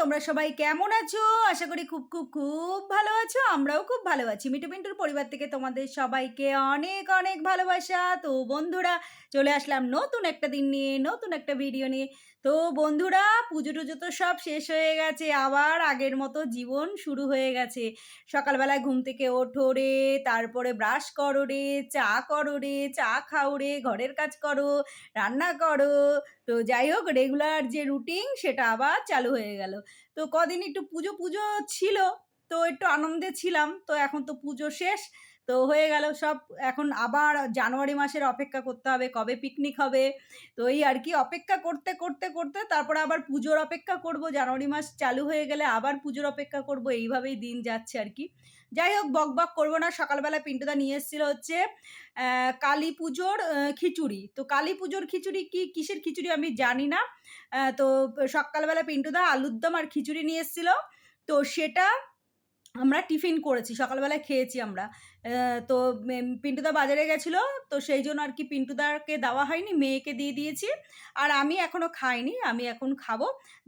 তোমরা সবাই কেমন আছো? আশা করি খুব খুব খুব ভালো আছো। আমরাও খুব ভালো আছি। মিটু পিন্টুর পরিবার থেকে তোমাদের সবাইকে অনেক অনেক ভালোবাসা। তো বন্ধুরা, চলে আসলাম নতুন একটা দিন নিয়ে, নতুন একটা ভিডিও নিয়ে। তো বন্ধুরা, পুজো টুজো তো সব শেষ হয়ে গেছে। আবার আগের মতো জীবন শুরু হয়ে গেছে। সকালবেলায় ঘুম থেকে ওঠো রে, তারপরে ব্রাশ করো রে, চা করো রে, চা খাও রে, ঘরের কাজ করো, রান্না করো। তো যাই হোক রেগুলার যে রুটিন সেটা আবার চালু হয়ে গেল। তো কদিন একটু পুজো পুজো ছিল, তো একটু আনন্দে ছিলাম, তো এখন তো পুজো শেষ। তো হয়ে গেল সব। এখন আবার জানুয়ারি মাসের অপেক্ষা করতে হবে, কবে পিকনিক হবে। তো এই আর কি, অপেক্ষা করতে করতে করতে তারপরে আবার পুজোর অপেক্ষা করব। জানুয়ারি মাস চালু হয়ে গেলে আবার পুজোর অপেক্ষা করব। এইভাবেই দিন যাচ্ছে আর কি। যাই হোক, বক বক করব না, সকালবেলা পিন্টুদা নিয়ে এসেছিল হচ্ছে কালী পুজোর খিচুড়ি। তো কালী পুজোর খিচুড়ি কি, কিসের খিচুড়ি আমি জানি না। তো সকালবেলা পিন্টুদা আলুর দম আর খিচুড়ি নিয়ে এসেছিল। তো সেটা আমরা টিফিন করেছি, সকালবেলায় খেয়েছি আমরা। তো পিন্টুদা বাজারে গেছিল, তো সেই জন্য আর কি পিন্টুদাকে দেওয়া হয়নি, মেয়েকে দিয়ে দিয়েছি। আর আমি এখনও খাইনি, আমি এখন খাব।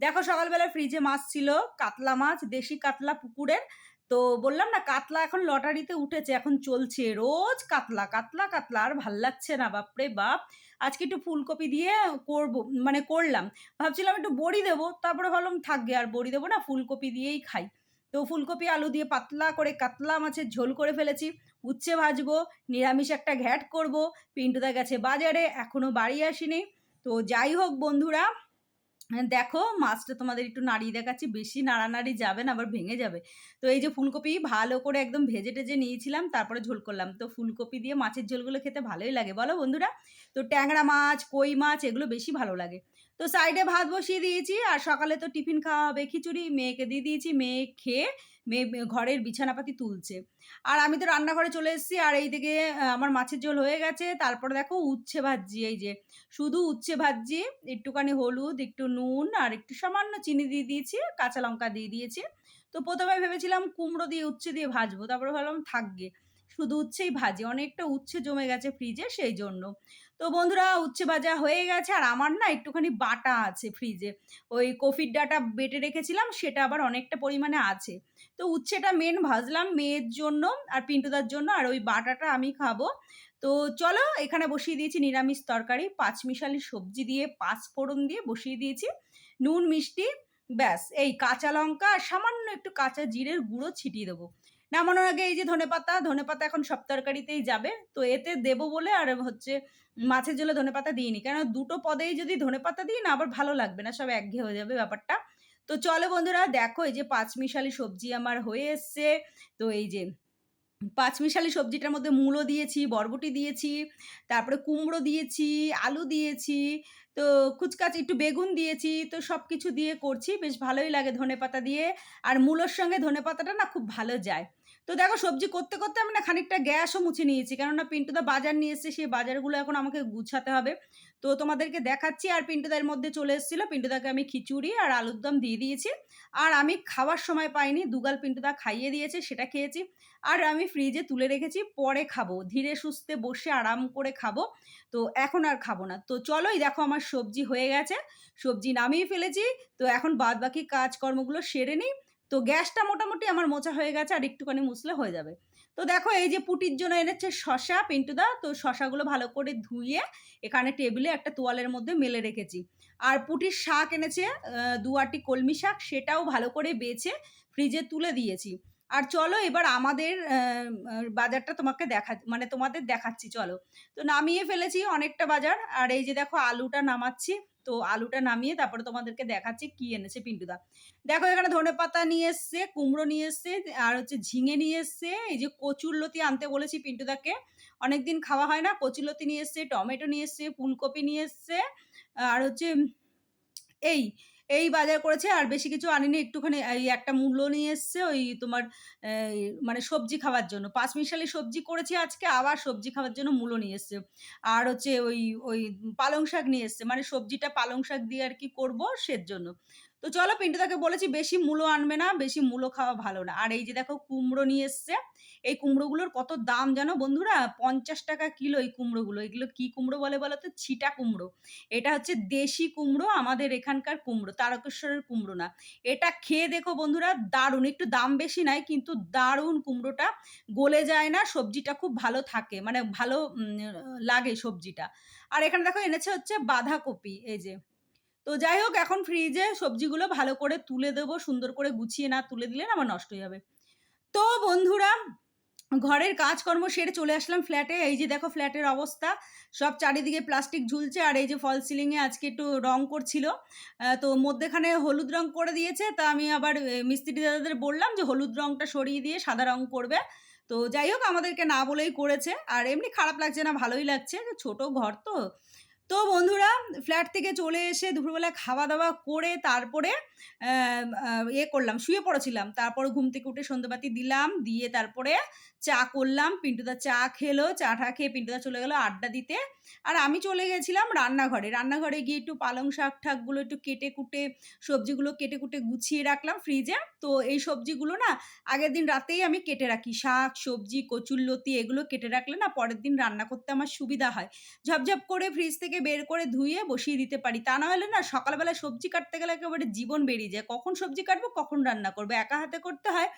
দেখো সকালবেলা ফ্রিজে মাছ ছিল, কাতলা মাছ, দেশি কাতলা পুকুরের। তো বললাম না, কাতলা এখন লটারিতে উঠেছে, এখন চলছে রোজ কাতলা কাতলা কাতলা, আর ভালো লাগছে না, বাপরে বাপ। আজকে একটু ফুলকপি দিয়ে করব মানে করলাম। ভাবছিলাম একটু বড়ি দেবো, তারপরে ভাবলাম থাকবে আর বড়ি দেবো না, ফুলকপি দিয়েই খাই। তো ফুলকপি, আলু দিয়ে পাতলা করে কাতলা মাছের ঝোল করে ফেলেছি। উচ্ছে ভাজবো, নিরামিষ একটা ঘ্যাট করব। পিন্টুদা গেছে বাজারে এখনও বাড়ি আসেনি। তো যাই হোক বন্ধুরা, দেখো মাছটা তোমাদের একটু নাড়িয়ে দেখাচ্ছি। বেশি নাড়ানাড়ি যাবে না, আবার ভেঙে যাবে। তো এই যে ফুলকপি ভালো করে একদম ভেজে টেজে নিয়েছিলাম, তারপরে ঝোল করলাম। তো ফুলকপি দিয়ে মাছের ঝোলগুলো খেতে ভালোই লাগে। বলো বন্ধুরা তো ট্যাংরা মাছ, কই মাছ এগুলো বেশি ভালো লাগে। তো সাইডে ভাত বসিয়ে দিয়েছি আর সকালে তো টিফিন খাওয়া হবে খিচুড়ি, মেয়েকে দিয়ে দিয়েছি, মেয়ে খেয়ে মেয়ে ঘরের বিছানাপাতি তুলছে। আর আমি তো রান্নাঘরে চলে এসেছি আর এই দিকে আমার মাছের ঝোল হয়ে গেছে। তারপরে দেখো উচ্ছে ভাজি এই যে শুধু উচ্ছে ভাজি একটুখানি হলুদ, একটু নুন আর একটু সামান্য চিনি দিয়ে দিয়েছি, কাঁচা লঙ্কা দিয়ে দিয়েছি। তো প্রথমে ভেবেছিলাম কুমড়ো দিয়ে, উচ্ছে দিয়ে ভাজবো, তারপরে ভাবলাম থাকবে। শুধু উচ্ছেই ভাজি, অনেকটা উচ্ছে জমে গেছে ফ্রিজে সেই জন্য। তো বন্ধুরা উচ্ছে ভাজা হয়ে গেছে আর আমার না একটুখানি বাটা আছে ফ্রিজে ওই কফির ডাটা বেটে রেখেছিলাম, সেটা আবার অনেকটা পরিমাণে আছে। তো উচ্ছেটা মেন ভাজলাম মেয়ের জন্য আর পিন্টুদার জন্য, আর ওই বাটাটা আমি খাব। তো চলো এখানে বসিয়ে দিয়েছি নিরামিষ তরকারি, পাঁচমিশালি সবজি দিয়ে, পাঁচ ফোড়ন দিয়ে বসিয়ে দিয়েছি। নুন, মিষ্টি, ব্যাস। এই কাঁচা লঙ্কা আর সামান্য একটু কাঁচা জিরের গুঁড়ো ছিটিয়ে দেবো। নামানোর আগে এই যে ধনেপাতা ধনেপাতা এখন সব তরকারিতেই যাবে। তো এতে দেবো বলে আর হচ্ছে মাছের ঝোলে ধনেপাতা দিইনি। কেন দুটো পদেই যদি ধনেপাতা দিই না, আবার ভালো লাগবে না, সব একঘেয়ে হয়ে যাবে ব্যাপারটা। তো চলো বন্ধুরা, দেখো এই যে পাঁচমিশালি সবজি আমার হয়ে এসছে। তো এই যে পাঁচমিশালি সবজিটার মধ্যে মূলো দিয়েছি, বরবটি দিয়েছি, তারপরে কুমড়ো দিয়েছি, আলু দিয়েছি, তো কুচকাচ একটু বেগুন দিয়েছি, তো সব কিছু দিয়ে করছি। বেশ ভালোই লাগে ধনেপাতা দিয়ে। আর মূলোর সঙ্গে ধনেপাতাটা না খুব ভালো যায়। তো দেখো সবজি করতে করতে আমি না খানিকটা গ্যাসও মুছে নিয়েছি। কেননা পিন্টুদা বাজার নিয়ে এসছে সেই বাজারগুলো এখন আমাকে গুছাতে হবে। তো তোমাদেরকে দেখাচ্ছি, আর পিন্টুদার মধ্যে চলে এসেছিল। পিন্টুদাকে আমি খিচুড়ি আর আলুর দম দিয়ে দিয়েছি। আর আমি খাওয়ার সময় পাইনি, দুগাল পিন্টুদা খাইয়ে দিয়েছে, সেটা খেয়েছি। আর আমি ফ্রিজে তুলে রেখেছি, পরে খাব। ধীরে সুস্থে বসে আরাম করে খাব। তো এখন আর খাব না। তো চলোই দেখো আমার সবজি হয়ে গেছে। সবজি নামিয়ে ফেলেছি। তো এখন বাদ বাকি কাজকর্মগুলো সেরে নিই। তো গ্যাসটা মোটামুটি আমার মোচা হয়ে গেছে আর একটুখানি মুছলে হয়ে যাবে। তো দেখো এই যে পুটির জন্য এনেছে শশা পিন্টুদা তো শশাগুলো ভালো করে ধুয়ে এখানে টেবিলে একটা তোয়ালের মধ্যে মেলে রেখেছি। আর পুটির শাক এনেছে আহ, দু আটি কলমি শাক সেটাও ভালো করে বেছে ফ্রিজে তুলে দিয়েছি। আর চলো এবার আমাদের বাজারটা তোমাকে দেখা মানে তোমাদের দেখাচ্ছি, চলো। তো নামিয়ে ফেলেছি অনেকটা বাজার, আর এই যে দেখো আলুটা নামাচ্ছি, তো আলুটা নামিয়ে তারপরে তোমাদেরকে দেখাচ্ছি কি এনেছে পিন্টুদা। দেখো এখানে ধনে পাতা নিয়ে এসছে, কুমড়ো নিয়ে এসছে, আর হচ্ছে ঝিঙে নিয়ে এসছে, এই যে কচুরলতি আনতে বলেছি পিন্টুদাকে। অনেকদিন খাওয়া হয় না কচুরলতি নিয়ে এসছে, টমেটো নিয়ে এসছে, ফুলকপি নিয়ে এসছে, আর হচ্ছে এই এই বাজার করেছে। আর বেশি কিছু আনিনি। একটুখানি এই একটা মূল্য নিয়ে এসছে ওই তোমার মানে সবজি খাওয়ার জন্য। পাঁচ মিশালি সবজি করেছে আজকে, আবার সবজি খাওয়ার জন্য মূল্য নিয়ে এসছে। আর হচ্ছে ওই ওই পালং শাক নিয়ে এসছে। মানে সবজিটা পালং শাক দিয়ে আর কি করব সের জন্য তো চলো পিন্টুদাকে বলেছি বেশি মূলো আনবে না, বেশি মূলো খাওয়া ভালো না। আর এই যে দেখো কুমড়ো নিয়ে এসছে। এই কুমড়োগুলোর কত দাম জানো বন্ধুরা? ৳৫০ কিলো এই কুমড়োগুলো। এগুলো কি কুমড়ো বলে বলো তো? ছিটা কুমড়ো। এটা হচ্ছে দেশি কুমড়ো, আমাদের এখানকার কুমড়ো, তারকেশ্বরের কুমড়ো না। এটা খেয়ে দেখো বন্ধুরা দারুণ। একটু দাম বেশি নেয় কিন্তু দারুণ কুমড়োটা। গলে যায় না, সবজিটা খুব ভালো থাকে। মানে ভালো লাগে সবজিটা। আর এখানে দেখো এনেছে হচ্ছে বাঁধাকপি এই যে। তো যাই হোক এখন ফ্রিজে সবজিগুলো ভালো করে তুলে দেবো। সুন্দর করে গুছিয়ে না তুলে দিলে না আবার নষ্ট হয়ে যাবে। তো বন্ধুরা ঘরের কাজকর্ম সেরে চলে আসলাম ফ্ল্যাটে। এই যে দেখো ফ্ল্যাটের অবস্থা। সব চারিদিকে প্লাস্টিক ঝুলছে আর এই যে ফল সিলিংয়ে আজকে একটু রং করছিল। তো মধ্যেখানে হলুদ রং করে দিয়েছে। তা আমি আবার মিস্ত্রি দাদাদের বললাম যে হলুদ রংটা সরিয়ে দিয়ে সাদা রং করবে। তো যাই হোক আমাদেরকে না বলেই করেছে। আর এমনি খারাপ লাগছে না, ভালোই লাগছে। ছোট ঘর তো। তো বন্ধুরা ফ্ল্যাট থেকে চলে এসে দুপুরবেলা খাওয়া-দাওয়া করে তারপরে ইয়ে করলাম, শুয়ে পড়েছিলাম। তারপরে ঘুম থেকে উঠে সন্ধ্যেবাতি দিলাম। দিয়ে তারপরে চা করলাম। পিন্টুদা চা খেলো। চা-টা খেয়ে পিন্টুদা চলে গেলো আড্ডা দিতে। আর আমি চলে গেছিলাম রান্নাঘরে। রান্নাঘরে গিয়ে একটু পালং শাক-ঠাকগুলো একটু কেটে-কুটে সবজিগুলো কেটে-কুটে গুছিয়ে রাখলাম ফ্রিজে। তো এই সবজিগুলো না আগের দিন রাতেই আমি কেটে রাখি। শাক, সবজি, কচুরলতি এগুলো কেটে রাখলে না পরের দিন রান্না করতে আমার সুবিধা হয়। ঝপঝপ করে ফ্রিজ থেকে বের করে ধুয়ে বসিয়ে দিতে পারি। তা না হলে না সকালবেলা সবজি কাটতে গেলে একেবারে জীবন বেরিয়ে যায়। কখন সবজি কাটবো, কখন রান্না করব একা হাতে করতে হয়।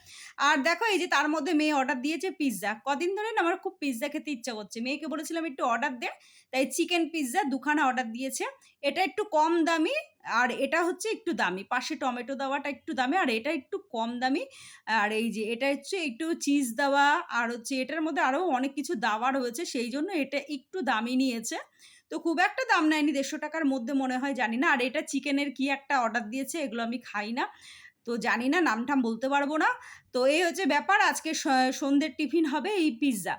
আর দেখো এই যে তার মধ্যে মেয়ে অর্ডার দিয়েছে পিজ্জা। কদিন ধরে না আমার খুব পিজ্জা খেতে ইচ্ছা করছে। মেয়েকে বলেছিলাম একটু অর্ডার দে। তাই চিকেন পিজ্জা দুখানা অর্ডার দিয়েছে। এটা একটু কম দামি আর এটা হচ্ছে একটু দামি। পাশে টমেটো দেওয়াটা একটু দামি আর এটা একটু কম দামি। আর এই যে এটা হচ্ছে একটু চিজ দেওয়া আর হচ্ছে এটার মধ্যে আরও অনেক কিছু দাওয়া রয়েছে। সেই জন্য এটা একটু দামি নিয়েছে। তো খুব একটা দাম নেয়নি দেড়শো টাকার মধ্যে মনে হয় জানি না। আর এটা চিকেনের কি একটা অর্ডার দিয়েছে। এগুলো আমি খাই না। তো জানি না নাম-টাম বলতে পারব না। তো এই হচ্ছে ব্যাপার। আজকে সন্ধ্যের টিফিন হবে এই পিজ্জা।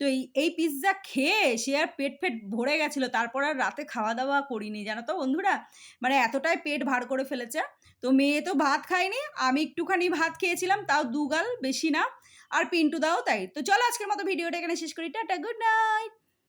তো এই, এই পিজ্জা খেয়ে সে আর পেট-ফেট ভরে গেছিল। তারপর আর রাতে খাওয়া-দাওয়া করিনি। জানো তো বন্ধুরা? মানে এতটাই পেট ভার করে ফেলেছে। তো মেয়ে তো ভাত খায়নি। আমি একটুখানি ভাত খেয়েছিলাম। তাও দুগাল বেশি না। আর পিন্টু দাও তাই। তো চলো আজকের মতো ভিডিওটা এখানে শেষ করি। Tata, good night.